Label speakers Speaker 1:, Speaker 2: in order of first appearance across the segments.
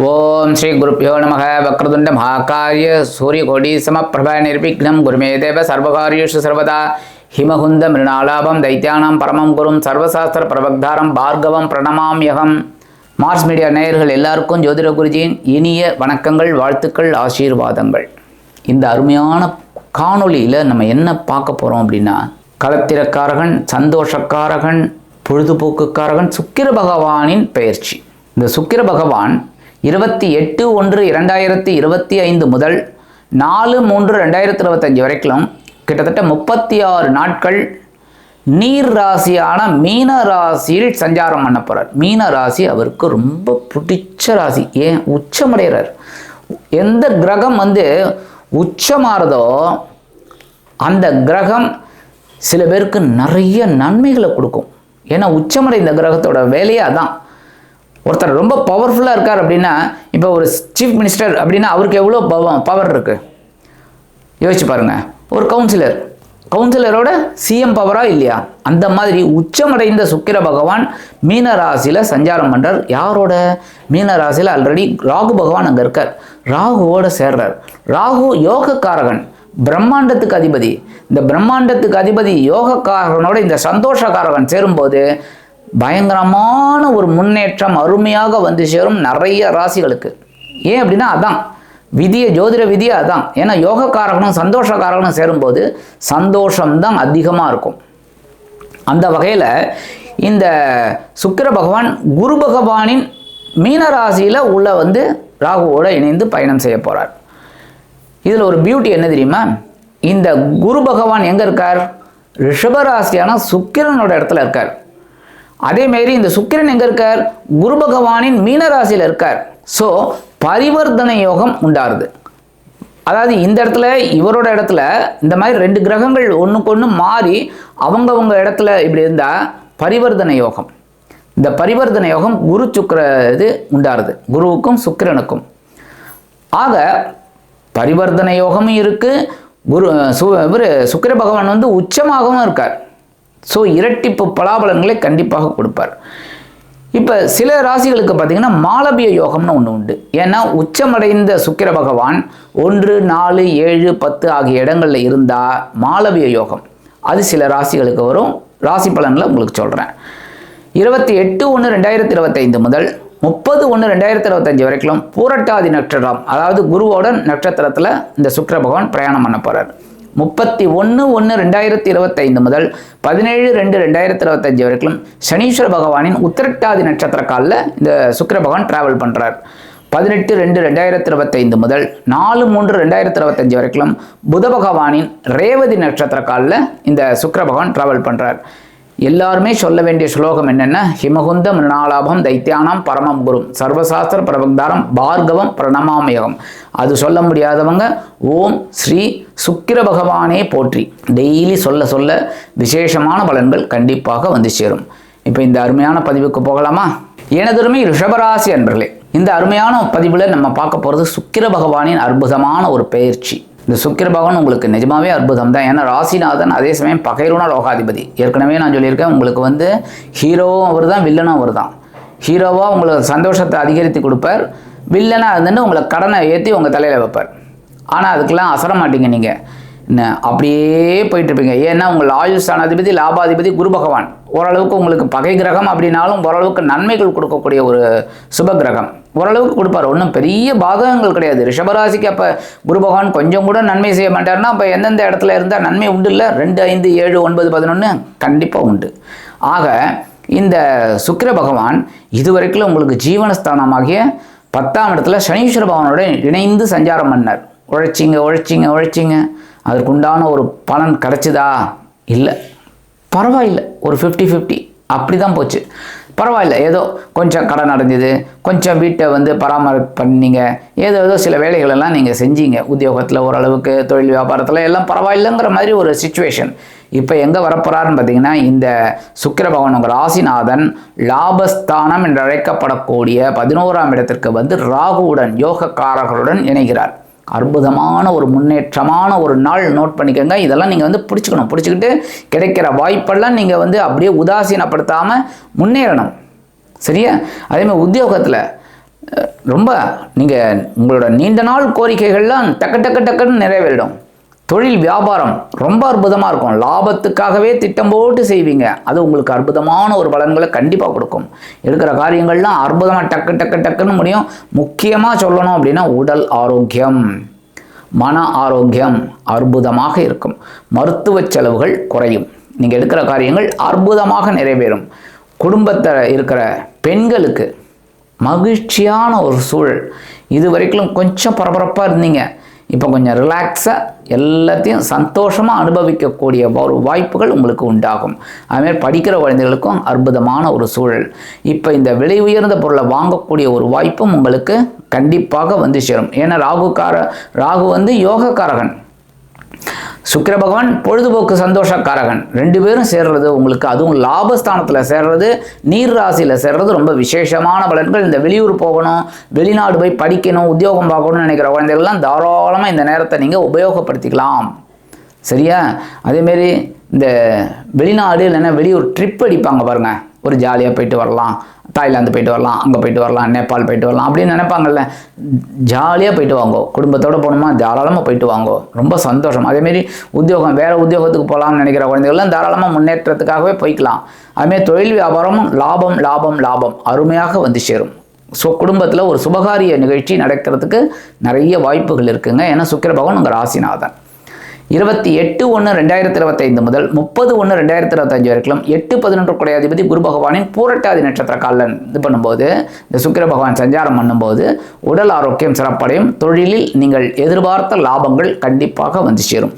Speaker 1: ஓம் ஸ்ரீ குருப்பியோ நமக. வக்ரதுண்ட சூரிய சூரியகோடி சமப்பிரப நிர்விக்னம் குருமே தேவ சர்வகாரியேஷு சர்வதா. ஹிமகுந்த மிருணாலாபம் தைத்தியானாம் பரமம் குரும் சர்வசாஸ்திர பிரபக்தாரம் பார்கவம் பிரணமாம்யகம் மார்ஸ் மீடியா நேயர்கள் எல்லாருக்கும் ஜோதிட குருஜியின் இனிய வணக்கங்கள் வாழ்த்துக்கள் ஆசீர்வாதங்கள். இந்த அருமையான காணொளியில் நம்ம என்ன பார்க்க போகிறோம் அப்படின்னா களத்திரக்காரகன் சந்தோஷக்காரகன் பொழுதுபோக்குக்காரகன் சுக்கிர பகவானின் பெயர்ச்சி. இந்த சுக்கிர பகவான் இருபத்தி எட்டு ஒன்று இரண்டாயிரத்தி இருபத்தி ஐந்து முதல் நாலு மூன்று ரெண்டாயிரத்தி இருபத்தஞ்சு வரைக்கும் கிட்டத்தட்ட முப்பத்தி ஆறு நாட்கள் நீர் ராசியான மீன ராசியில் சஞ்சாரம் பண்ண போகிறார் மீன ராசி அவருக்கு ரொம்ப பிடிச்ச ராசி. ஏன்? உச்சமடைகிறார். எந்த கிரகம் வந்து உச்சமாறதோ அந்த கிரகம் சில பேருக்கு நிறைய நன்மைகளை கொடுக்கும். ஏன்னா உச்சமடைந்த கிரகத்தோட வேலையே அதான். ஒருத்தர் ரொம்ப பவர்ஃபுல்லாக இருக்கார் அப்படின்னா இப்போ ஒரு சீஃப் மினிஸ்டர் அப்படின்னா அவருக்கு எவ்வளோ பவர் இருக்குது யோசிச்சு பாருங்கள் ஒரு கவுன்சிலர் கவுன்சிலரோட சிஎம் பவரா இல்லையா? அந்த மாதிரி உச்சமடைந்த சுக்கிர பகவான் மீன ராசியில் சஞ்சாரம் பண்ணுறார் யாரோட? மீன ராசியில் ஆல்ரெடி ராகு பகவான் அங்கே இருக்கார். ராகுவோட சேர்றார். ராகு யோகக்காரகன். பிரம்மாண்டத்துக்கு அதிபதி. இந்த பிரம்மாண்டத்துக்கு அதிபதி யோகக்காரகனோட இந்த சந்தோஷக்காரகன் சேரும்போது பயங்கரமான ஒரு முன்னேற்றம் அருமையாக வந்து சேரும் நிறைய ராசிகளுக்கு. ஏன் அப்படின்னா அதான். விதியை ஜோதிட விதியை அதான். ஏன்னா யோகக்காரகனும் சந்தோஷக்காரகனும் சேரும்போது சந்தோஷம்தான் அதிகமாக இருக்கும். அந்த வகையில் இந்த சுக்கிர பகவான் குரு பகவானின் மீன ராசியில் உள்ள வந்து ராகுவோட இணைந்து பயணம் செய்ய போகிறார் இதில் ஒரு பியூட்டி என்ன தெரியுமா? இந்த குரு பகவான் எங்கே இருக்கார்? ரிஷபராசியான சுக்கிரனோட இடத்துல இருக்கார். அதேமாரி இந்த சுக்கிரன் எங்கே இருக்கார்? குரு பகவானின் மீனராசியில் இருக்கார். ஸோ பரிவர்த்தனை யோகம் உண்டாருது. அதாவது இந்த இடத்துல இவரோட இடத்துல இந்த மாதிரி ரெண்டு கிரகங்கள் ஒன்றுக்கு ஒன்று மாறி அவங்கவங்க இடத்துல இப்படி இருந்தால் பரிவர்த்தனை யோகம். இந்த பரிவர்த்தனை யோகம் குரு சுக்கிர இது உண்டாருது. குருவுக்கும் சுக்கிரனுக்கும். ஆக பரிவர்த்தனை யோகமும் இருக்குது குரு சு இவர் சுக்கிர பகவான் வந்து உச்சமாகவும் இருக்கார். ஸோ இரட்டிப்பு பலாபலன்களை கண்டிப்பாக கொடுப்பார். இப்போ சில ராசிகளுக்கு பார்த்தீங்கன்னா மாலபிய யோகம்னு ஒன்று உண்டு. ஏன்னா உச்சமடைந்த சுக்கிர பகவான் ஒன்று நாலு ஏழு பத்து ஆகிய இடங்களில் இருந்தால் மாலபிய யோகம். அது சில ராசிகளுக்கு வரும். ராசி பலனில் உங்களுக்கு சொல்கிறேன் இருபத்தி எட்டு ஒன்று ரெண்டாயிரத்தி இருபத்தைந்து முதல் முப்பது ஒன்று ரெண்டாயிரத்தி இருபத்தஞ்சு வரைக்கும் பூரட்டாதி நட்சத்திரம் அதாவது குருவோட நட்சத்திரத்தில் இந்த சுக்கிர பகவான் பிரயாணம் பண்ண போகிறார் முப்பத்தி ஒன்று ஒன்று ரெண்டாயிரத்தி இருபத்தைந்து முதல் பதினேழு ரெண்டு ரெண்டாயிரத்தி இருபத்தஞ்சு வரைக்கும் சனீஸ்வர பகவானின் உத்திரட்டாதி நட்சத்திர காலில் இந்த சுக்கர பகவான் டிராவல் பண்ணுறார் பதினெட்டு ரெண்டு ரெண்டாயிரத்தி இருபத்தைந்து முதல் நாலு மூன்று ரெண்டாயிரத்தி இருபத்தஞ்சு வரைக்கும் புத பகவானின் ரேவதி நட்சத்திர காலில் இந்த சுக்கர பகவான் டிராவல் பண்ணுறார் எல்லாருமே சொல்ல வேண்டிய ஸ்லோகம் என்னென்ன? ஹிமகுந்த மிருணாலாபம் தைத்தியானம் பரமம் குரும் சர்வசாஸ்திர பிரபக்தாரம் பார்கவம் பிரணமாமயகம் அது சொல்ல முடியாதவங்க ஓம் ஸ்ரீ சுக்கிர பகவானே போற்றி. டெய்லி சொல்ல சொல்ல விசேஷமான பலன்கள் கண்டிப்பாக வந்து சேரும். இப்போ இந்த அருமையான பதிவுக்கு போகலாமா? எனதுமே ரிஷபராசி அன்பர்களே இந்த அருமையான பதிவில் நம்ம பார்க்க போகிறது சுக்கிர பகவானின் அற்புதமான ஒரு பயிற்சி. இந்த சுக்கிர பகவான் உங்களுக்கு நிஜமாவே அற்புதம் தான் ஏன்னா ராசிநாதன் அதே சமயம் பகைரூன லோகாதிபதி. ஏற்கனவே நான் சொல்லியிருக்கேன் உங்களுக்கு வந்து ஹீரோவும் அவர் தான் வில்லனும் அவர் தான் ஹீரோவாக உங்களுக்கு சந்தோஷத்தை அதிகரித்து கொடுப்பார். வில்லனாக இருந்துட்டு உங்களை கடனை ஏற்றி உங்கள் தலையில் வைப்பார். ஆனால் அதுக்கெல்லாம் அசர மாட்டீங்க நீங்கள் என்ன அப்படியே போயிட்டுருப்பீங்க. ஏன்னா உங்கள் ஆயுஷ் ஸ்தானாதிபதி லாபாதிபதி குரு பகவான். ஓரளவுக்கு உங்களுக்கு பகை கிரகம் அப்படின்னாலும் ஓரளவுக்கு நன்மைகள் கொடுக்கக்கூடிய ஒரு சுப கிரகம். ஓரளவுக்கு கொடுப்பார். ஒன்றும் பெரிய பாதகங்கள் கிடையாது. ரிஷபராசிக்கு அப்போ குரு பகவான் கொஞ்சம் கூட நன்மை செய்ய மாட்டார்னா அப்போ எந்தெந்த இடத்துல இருந்தால் நன்மை உண்டு இல்லை? ரெண்டு ஐந்து ஏழு ஒன்பது பதினொன்று கண்டிப்பாக உண்டு. ஆக இந்த சுக்கிர பகவான் இதுவரைக்கும் உங்களுக்கு ஜீவனஸ்தானமாகிய பத்தாம் இடத்துல சனீஸ்வர பகவானோட இணைந்து சஞ்சாரம் பண்ணார். உழைச்சிங்க உழைச்சிங்க உழைச்சிங்க. அதற்குண்டான ஒரு பலன் கிடச்சிதா? இல்லை. பரவாயில்ல. ஒரு ஃபிஃப்டி ஃபிஃப்டி அப்படி தான் போச்சு. பரவாயில்ல. ஏதோ கொஞ்சம் கடன் அடைஞ்சது. கொஞ்சம் வீட்டை வந்து பராமரிப்பு பண்ணீங்க. ஏதோ ஏதோ சில வேலைகளெல்லாம் நீங்கள் செஞ்சீங்க. உத்தியோகத்தில் ஓரளவுக்கு தொழில் வியாபாரத்தில் எல்லாம் பரவாயில்லைங்கிற மாதிரி ஒரு சுச்சுவேஷன் இப்போ எங்கே வரப்போகிறாருன்னு பார்த்தீங்கன்னா இந்த சுக்கிர பகவானுங்கிற ராசிநாதன் லாபஸ்தானம் என்று அழைக்கப்படக்கூடிய பதினோராம் இடத்திற்கு வந்து ராகுவுடன் யோகக்காரர்களுடன் இணைகிறார். அற்புதமான ஒரு முன்னேற்றமான ஒரு நாள் நோட் பண்ணிக்கோங்க. இதெல்லாம் நீங்கள் வந்து பிடிச்சிக்கணும். பிடிச்சிக்கிட்டு கிடைக்கிற வாய்ப்பெல்லாம் நீங்கள் வந்து அப்படியே உதாசீனப்படுத்தாமல் முன்னேறணும். சரியா? அதேமாதிரி உத்தியோகத்தில் ரொம்ப நீங்கள் உங்களோட நீண்ட நாள் கோரிக்கைகள்லாம் டக்கு டக்கு டக்குன்னு நிறைவேறிடும். தொழில் வியாபாரம் ரொம்ப அற்புதமாக இருக்கும். லாபத்துக்காகவே திட்டம் போட்டு செய்வீங்க. அது உங்களுக்கு அற்புதமான ஒரு பலன்களை கண்டிப்பாக கொடுக்கும். எடுக்கிற காரியங்கள்லாம் அற்புதமாக டக்கு டக்கு டக்குன்னு முடியும். முக்கியமாக சொல்லணும் அப்படின்னா உடல் ஆரோக்கியம். மன ஆரோக்கியம் அற்புதமாக இருக்கும். மருத்துவ செலவுகள் குறையும். நீங்கள் எடுக்கிற காரியங்கள் அற்புதமாக நிறைவேறும். குடும்பத்தில் இருக்கிற பெண்களுக்கு மகிழ்ச்சியான ஒரு சூழல். இது வரைக்கும் கொஞ்சம் பரபரப்பாக இருந்தீங்க. இப்போ கொஞ்சம் ரிலாக்ஸாக எல்லாத்தையும் சந்தோஷமாக அனுபவிக்கக்கூடிய ஒரு வாய்ப்புகள் உங்களுக்கு உண்டாகும். அதுமாரி படிக்கிற குழந்தைகளுக்கும் அற்புதமான ஒரு சூழல். இப்போ இந்த விலை உயர்ந்த பொருளை வாங்கக்கூடிய ஒரு வாய்ப்பும் உங்களுக்கு கண்டிப்பாக வந்து சேரும். ஏன்னா ராகுக்கார ராகு வந்து யோகக்காரகன். சுக்கிர பகவான் பொழுதுபோக்கு சந்தோஷக்காரகன். ரெண்டு பேரும் சேர்றது உங்களுக்கு அதுவும் லாபஸ்தானத்தில் சேர்றது நீர் ராசியில் சேர்றது ரொம்ப விசேஷமான பலன்கள். இந்த வெளியூர் போகணும் வெளிநாடு போய் படிக்கணும் உத்தியோகம் பார்க்கணும்னு நினைக்கிற குழந்தைகள்லாம் தாராளமாக இந்த நேரத்தை நீங்கள் உபயோகப்படுத்திக்கலாம். சரியா? அதேமாரி இந்த வெளிநாடு இல்லைன்னா வெளியூர் ட்ரிப் அடிப்பாங்க பாருங்கள் ஒரு ஜாலியாக போயிட்டு வரலாம் தாய்லாந்து போயிட்டு வரலாம் அங்கே போயிட்டு வரலாம் நேபாள் போயிட்டு வரலாம் அப்படின்னு நினைப்பாங்கல்ல. ஜாலியாக போயிட்டு வாங்கோ. குடும்பத்தோடு போகணுமா தாராளமாக போயிட்டு வாங்கோ. ரொம்ப சந்தோஷம். அதேமாரி உத்தியோகம் வேறு உத்தியோகத்துக்கு போகலாம்னு நினைக்கிற குழந்தைகள்லாம் தாராளமாக முன்னேற்றத்துக்காகவே போய்க்கலாம். அதுமாரி தொழில் வியாபாரமும் லாபம் லாபம் லாபம் அருமையாக வந்து சேரும். ஸோ குடும்பத்தில் ஒரு சுபகாரிய நிகழ்ச்சி நடக்கிறதுக்கு நிறைய வாய்ப்புகள் இருக்குங்க. ஏன்னா சுக்கிர பகவான் உங்கள் ராசிநாதன். இருபத்தி எட்டு ஒன்று ரெண்டாயிரத்தி இருபத்தைந்து முதல் முப்பது ஒன்று ரெண்டாயிரத்தி இருபத்தஞ்சு வரைக்கும் எட்டு பதினொன்று குடையாதிபதி குரு பகவானின் பூரட்டாதி நட்சத்திர காலில் இது பண்ணும்போது இந்த சுக்கிர பகவான் சஞ்சாரம் பண்ணும்போது உடல் ஆரோக்கியம் சிறப்படையும். தொழிலில் நீங்கள் எதிர்பார்த்த லாபங்கள் கண்டிப்பாக வந்து சேரும்.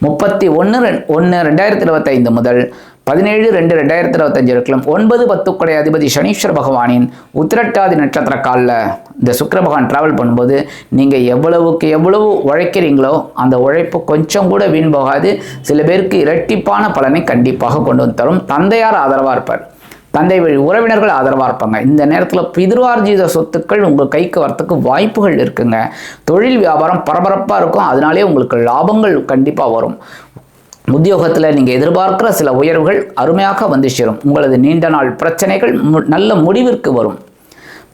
Speaker 1: முப்பத்தி ஒன்று ஒன்று ரெண்டாயிரத்தி இருபத்தைந்து முதல் பதினேழு ரெண்டு ரெண்டாயிரத்தி இருபத்தஞ்சு வரைக்கும் ஒன்பது பத்து அதிபதி சனீஸ்வர பகவானின் உத்திரட்டாதி நட்சத்திர காலில் இந்த சுக்கர பகவான் ட்ராவல் பண்ணும்போது நீங்கள் எவ்வளவுக்கு எவ்வளவு உழைக்கிறீங்களோ அந்த உழைப்பு கொஞ்சம் கூட வீண் போகாது. சில பேருக்கு இரட்டிப்பான பலனை கண்டிப்பாக கொண்டு வந்து தரும். தந்தையார் ஆதரவாக இருப்பார். தந்தை வழி உறவினர்கள் ஆதரவாக இருப்பாங்க. இந்த நேரத்தில் பிதிர்வார்ஜித சொத்துக்கள் உங்கள் கைக்கு வரத்துக்கு வாய்ப்புகள் இருக்குங்க. தொழில் வியாபாரம் பரபரப்பாக இருக்கும். அதனாலே உங்களுக்கு லாபங்கள் கண்டிப்பாக வரும். உத்தியோகத்தில் நீங்கள் எதிர்பார்க்கிற சில உயர்வுகள் அருமையாக வந்து சேரும். உங்களது நீண்ட நாள் பிரச்சனைகள் மு- நல்ல முடிவிற்கு வரும்.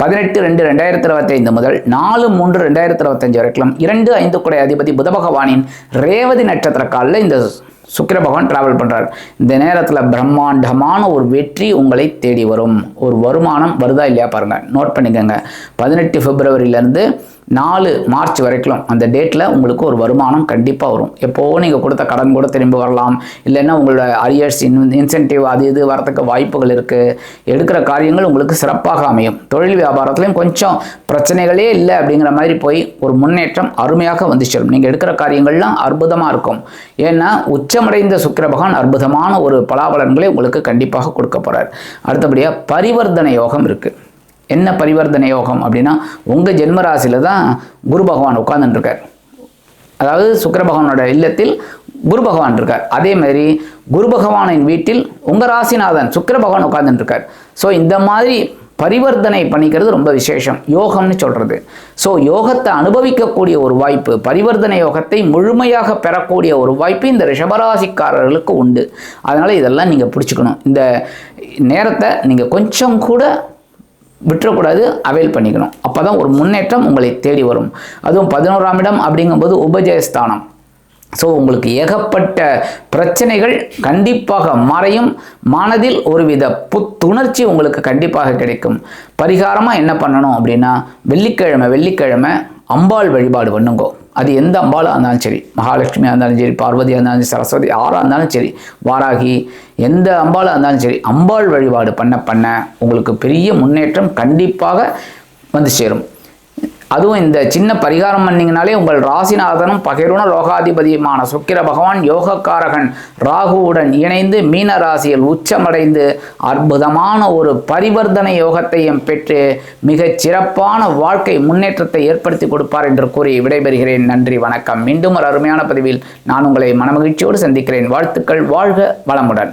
Speaker 1: பதினெட்டு ரெண்டு ரெண்டாயிரத்தி இருபத்தைந்து முதல் நாலு மூன்று ரெண்டாயிரத்தி இருபத்தஞ்சு வரைக்கும் இரண்டு ஐந்து குடை அதிபதி புத பகவானின் ரேவதி நட்சத்திர காலில் இந்த சுக்கிர பகவான் டிராவல் பண்ணுறார் இந்த நேரத்தில் பிரம்மாண்டமான ஒரு வெற்றி உங்களை தேடி வரும். ஒரு வருமானம் வருதா இல்லையா பாருங்கள் நோட் பண்ணிக்கோங்க. பதினெட்டு பிப்ரவரியிலேருந்து நாலு மார்ச் வரைக்கும் அந்த டேட்டில் உங்களுக்கு ஒரு வருமானம் கண்டிப்பாக வரும். எப்போவும் நீங்கள் கொடுத்த கடன் கூட திரும்பி வரலாம். இல்லைன்னா உங்களோட அரியர்ஸ் இன் இன்சென்டிவ் அது இது வரத்துக்கு வாய்ப்புகள் இருக்குது எடுக்கிற காரியங்கள் உங்களுக்கு சிறப்பாக அமையும். தொழில் வியாபாரத்துலையும் கொஞ்சம் பிரச்சனைகளே இல்லை அப்படிங்கிற மாதிரி போய் ஒரு முன்னேற்றம் அருமையாக வந்து சேரும். நீங்கள் எடுக்கிற காரியங்கள்லாம் அற்புதமாக இருக்கும். ஏன்னா உச்சமடைந்த சுக்கிர பகவான் அற்புதமான ஒரு பலாபலன்களை உங்களுக்கு கண்டிப்பாக கொடுக்க போகிறார் அடுத்தபடியாக பரிவர்த்தனை யோகம் இருக்குது என்ன பரிவர்த்தனை யோகம் அப்படின்னா உங்கள் ஜென்ம ராசியில தான் குரு பகவான் உட்கார்ந்துட்டுருக்கார். அதாவது சுக்கர பகவானோட இல்லத்தில் குரு பகவான் இருக்கார். அதே மாதிரி குரு பகவானின் வீட்டில் உங்கள் ராசிநாதன் சுக்கர பகவான் உட்கார்ந்துட்டுருக்கார். ஸோ இந்த மாதிரி பரிவர்த்தனை பண்ணிக்கிறது ரொம்ப விசேஷம். யோகம்னு சொல்கிறது ஸோ யோகத்தை அனுபவிக்கக்கூடிய ஒரு வாய்ப்பு பரிவர்த்தனை யோகத்தை முழுமையாக பெறக்கூடிய ஒரு வாய்ப்பு இந்த ரிஷபராசிக்காரர்களுக்கு உண்டு. அதனால் இதெல்லாம் நீங்கள் பிடிச்சிக்கணும். இந்த நேரத்தை நீங்கள் கொஞ்சம் கூட விட்டுறக்கூடாது அவைல் பண்ணிக்கணும். அப்போ தான் ஒரு முன்னேற்றம் உங்களை தேடி வரும். அதுவும் பதினோராம் இடம் அப்படிங்கும்போது உபஜயஸ்தானம். ஸோ உங்களுக்கு ஏகப்பட்ட பிரச்சனைகள் கண்டிப்பாக மறையும். மனதில் ஒருவித புத்துணர்ச்சி உங்களுக்கு கண்டிப்பாக கிடைக்கும். பரிகாரமாக என்ன பண்ணணும் அப்படின்னா வெள்ளிக்கிழமை வெள்ளிக்கிழமை அம்பாள் வழிபாடு பண்ணுங்கோ. அது எந்த அம்பாளாக இருந்தாலும் சரி மகாலட்சுமியாக இருந்தாலும் சரி பார்வதியாக இருந்தாலும் சரி சரஸ்வதி யாராக இருந்தாலும் சரி வாராகி எந்த அம்பாளாக இருந்தாலும் சரி அம்பாள் வழிபாடு பண்ண பண்ண உங்களுக்கு பெரிய முன்னேற்றம் கண்டிப்பாக வந்து சேரும். அதுவும் இந்த சின்ன பரிகாரம் பண்ணிங்கனாலே உங்கள் ராசிநாதனும் பகிருண லோகாதிபதியுமான சுக்கிர பகவான் யோகக்காரகன் ராகுவுடன் இணைந்து மீன ராசியில் உச்சமடைந்து அற்புதமான ஒரு பரிவர்த்தனை யோகத்தையும் பெற்று மிகச் சிறப்பான வாழ்க்கை முன்னேற்றத்தை ஏற்படுத்தி கொடுப்பார் என்று கூறி விடைபெறுகிறேன். நன்றி வணக்கம். மீண்டும் ஒரு அருமையான பதிவில் நான் உங்களை மனமகிழ்ச்சியோடு சந்திக்கிறேன். வாழ்த்துக்கள். வாழ்க வளமுடன்.